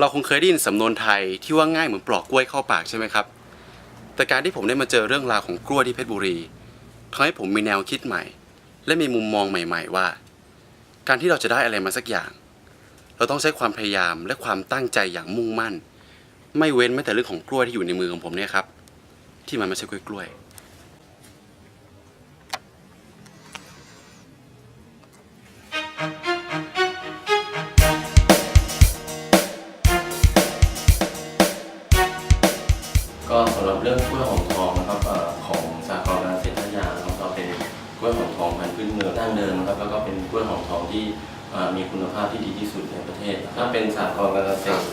เราคงเคยได้ยินสำนวนไทยที่ว่าง่ายเหมือนปลอกกล้วยเข้าปากใช่ไหมครับ แต่การที่ผมได้มาเจอเรื่องราวของกล้วยที่เพชรบุรีทำให้ผมมีแนวคิดใหม่ และมีมุมมองใหม่ ๆ ว่า การที่เราจะได้อะไรมาสักอย่าง เราต้องใช้ความพยายามและความตั้งใจอย่างมุ่งมั่น ไม่เว้นแม้แต่เรื่องของกล้วยที่อยู่ในมือของผมเนี่ยครับ ที่มันไม่ใช่กล้วยกล้วย เรื่องกล้วยหอมทองนะครับเอ่อของสากลการเกษตรพัทยานะครับก็เป็นกล้วยหอมทองพันธุ์พื้นเมืองดั้งเดิมนะครับแล้วก็เป็นกล้วยหอมทองที่เอ่อมีคุณภาพที่ดีที่สุดในประเทศถ้าเป็นสากลการเกษตร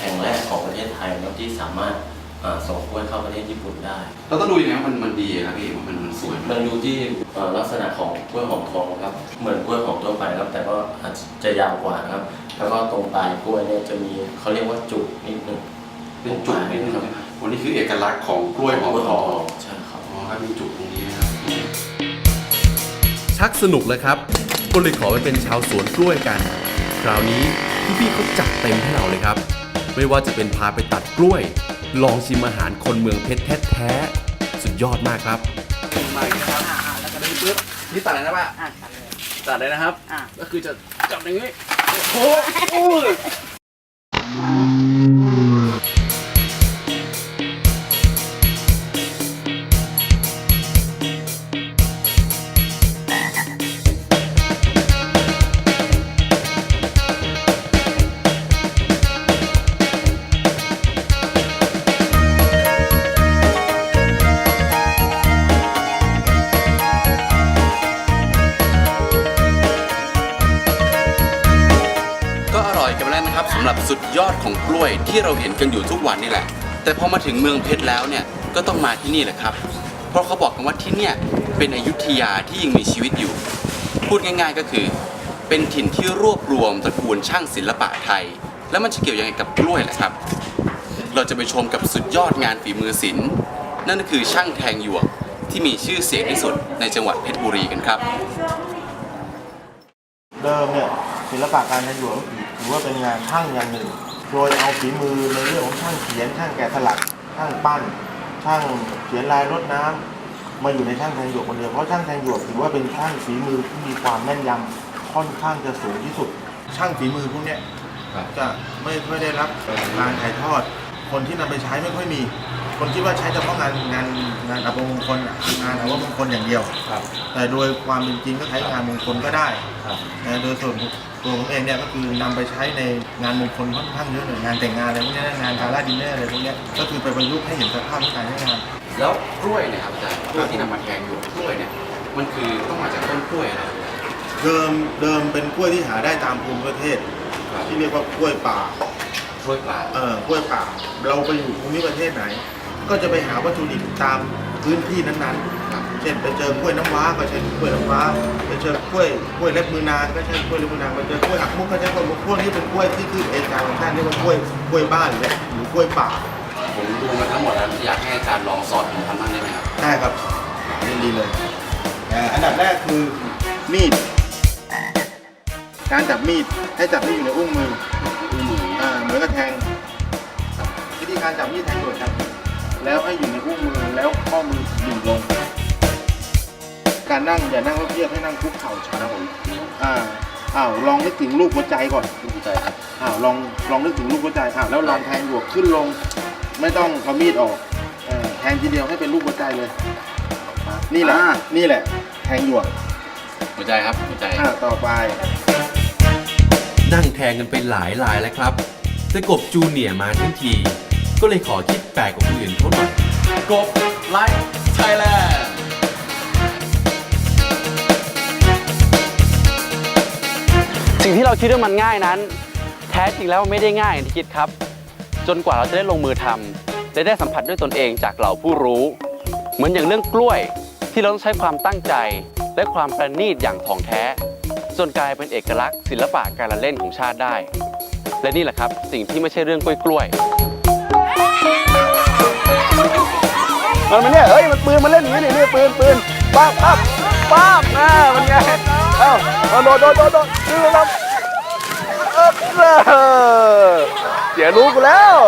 แห่งแรกของประเทศไทยนะครับที่สามารถเอ่อส่งกล้วยเข้าประเทศญี่ปุ่นได้เราต้องดูยังไงว่ามันมันดีครับพี่ว่ามันมันสวยไหมมันดูที่เอ่อลักษณะของกล้วยหอมทองครับเหมือนกล้วยหอมทั่วไปครับแต่ก็อาจจะยาวกว่านะครับ แล้วก็ตรงปลายกล้วยเนี่ยจะมีเขาเรียกว่าจุกนิดหนึงเป็นจุกนิดนึงครับ วันนี้คือเอกลักษณ์ของกล้วยหอมทองใช่ครับอ๋อครับมีจุกตรงนี้นะครับชักสนุกเลยครับ ก็เลยขอไปเป็นชาวสวนกล้วยกัน คราวนี้พี่ๆเขาจัดเต็มให้เราเลยครับ ไม่ว่าจะเป็นพาไปตัดกล้วย ลองชิมอาหารคนเมืองเพชรแท้ๆสุดยอดมากครับมาอย่างนี้นะครับแล้วก็ดึงปุ๊บนี่ตัดเลยนะป้าอะตัดเลยตัดเลยนะครับอะก็คือจะจับอย่างนี้โอ้โห สำหรับสุดยอดของกล้วยที่เราเห็นกันอยู่ทุกวันนี่แหละ แต่พอมาถึงเมืองเพชรแล้วเนี่ยก็ต้องมาที่นี่แหละครับ เพราะเขาบอกกันว่าที่เนี่ยเป็นอยุธยาที่ยังมีชีวิตอยู่ พูดง่ายๆก็คือ เป็นถิ่นที่รวบรวมตระกูลช่างศิลปะไทย แล้วมันจะเกี่ยวยังไงกับกล้วยล่ะครับ เราจะไปชมกับสุดยอดงานฝีมือศิลป์นั่นก็คือช่างแทงหยวกที่มีชื่อเสียงที่สุดในจังหวัดเพชรบุรีกันครับ เดิมเนี่ยศิลปะการใช้หยวกถือ ว่าเป็นงานช่างอย่างหนึ่ง โดยเอาฝีมือในเรื่องของช่างเขียนช่างแกะสลักช่างปั้น ช่างเขียนลายรดน้ำมาอยู่ในช่างแทงหยวกคนเดียวเพราะช่างแทงหยวกถือว่าเป็นช่างฝีมือที่มีความแม่นยำค่อนข้างจะสูงที่สุด ช่างฝีมือพวกเนี้ยจะไม่ค่อยได้รับการถ่ายทอด คนที่นำไปใช้ไม่ค่อยมี คนคิดว่าใช้เฉพาะงานงานงานอัปมงคลอะงานอัปมงคลอย่างเดียวแต่โดยความเป็นจริงก็ใช้งานมงคลก็ได้นะโดยส่วนตัวผมเองเนี่ยก็คือนำไปใช้ในงานมงคลค่อนข้างเยอะเลยงานแต่งงานอะไรพวกเนี้ยงานกาลาดินเนอร์อะไรพวกเนี้ยก็คือไปประยุกต์ให้เห็นสภาพของการใช้งาน แล้วกล้วยเนี่ยครับอาจารย์กล้วยที่นำมาแทงอยู่กล้วยเนี่ยมันคือต้องมาจากต้นกล้วยอะไรเดิมเดิมเป็นกล้วยที่หาได้ตามภูมิประเทศที่เรียกว่ากล้วยป่า กล้วยป่า เออกล้วยป่า เราไปอยู่ภูมิประเทศไหน ก็จะไปหาวัตถุดิบตามพื้นที่นั้นๆเช่นไปเจอกล้วยน้ำว้าก็ใช้กล้วยน้ำว้าไปเจอกล้วยกล้วยเล็บมือนางก็ใช้กล้วยเล็บมือนางไปเจอกล้วยหักมุกก็ใช้กล้วยมุกพวกนี้เป็นกล้วยที่ขึ้นเองตามธรรมชาติเรียกว่ากล้วยกล้วยบ้านหรือหรือกล้วยป่าผมดูมาทั้งหมดแล้วอยากให้อาจารย์ลองสอนผมทำบ้างได้ไหมครับได้ครับยินดีเลยแต่อันดับแรกคือมีด การจับมีดให้จับมีดอยู่ในอุ้งมืออุ้งมืออย่างเงี้ยอ่าเหมือนกับแทงวิธีการจับมีดแทงหยวกครับ แล้วให้อยู่ในอุ้งมือแล้วข้อมือดิ่งลง การนั่งอย่านั่งเพียบให้นั่งคุกเข่าช้าผมอ่าอ้าวลองนึกถึงรูปหัวใจก่อนรูปหัวใจครับอ้าวลองลองนึกถึงรูปหัวใจอ้าวแล้วลองแทงหยวกขึ้นลง ไม่ต้องเอามีดออกเออแทงทีเดียวให้เป็นรูปหัวใจเลย นี่แหละนี่แหละ แทงหยวกหัวใจครับหัวใจ อ่าต่อไป นั่งแทงกันไปหลายลายแล้วครับแต่กบจูเนียร์มาทั้งที ก็เลยขอคิดแปลกกว่าคนอื่นเขาหน่อยกบไลฟ์ไทยแลนด์สิ่งที่เราคิดว่ามันง่ายนั้น แท้จริงแล้วมันไม่ได้ง่ายอย่างที่คิดครับ จนกว่าเราจะได้ลงมือทำจะได้สัมผัสด้วยตนเองจากเหล่าผู้รู้ เหมือนอย่างเรื่องกล้วยที่เราต้องใช้ความตั้งใจ และความประณีตอย่างถ่องแท้ จนกลายเป็นเอกลักษณ์ศิลปะการละเล่นของชาติได้ และนี่แหละครับสิ่งที่ไม่ใช่เรื่องกล้วยกล้วยๆ มันมันเนี่ยเฮ้ยมันปืนมันเล่นอย่างนี้นี่นี่ปืนปืนป้าบป้าบป้าบอ่ามันไงเอ้าโดดโดดโดดโดดนี่ครับเออเสียรู้กูแล้ว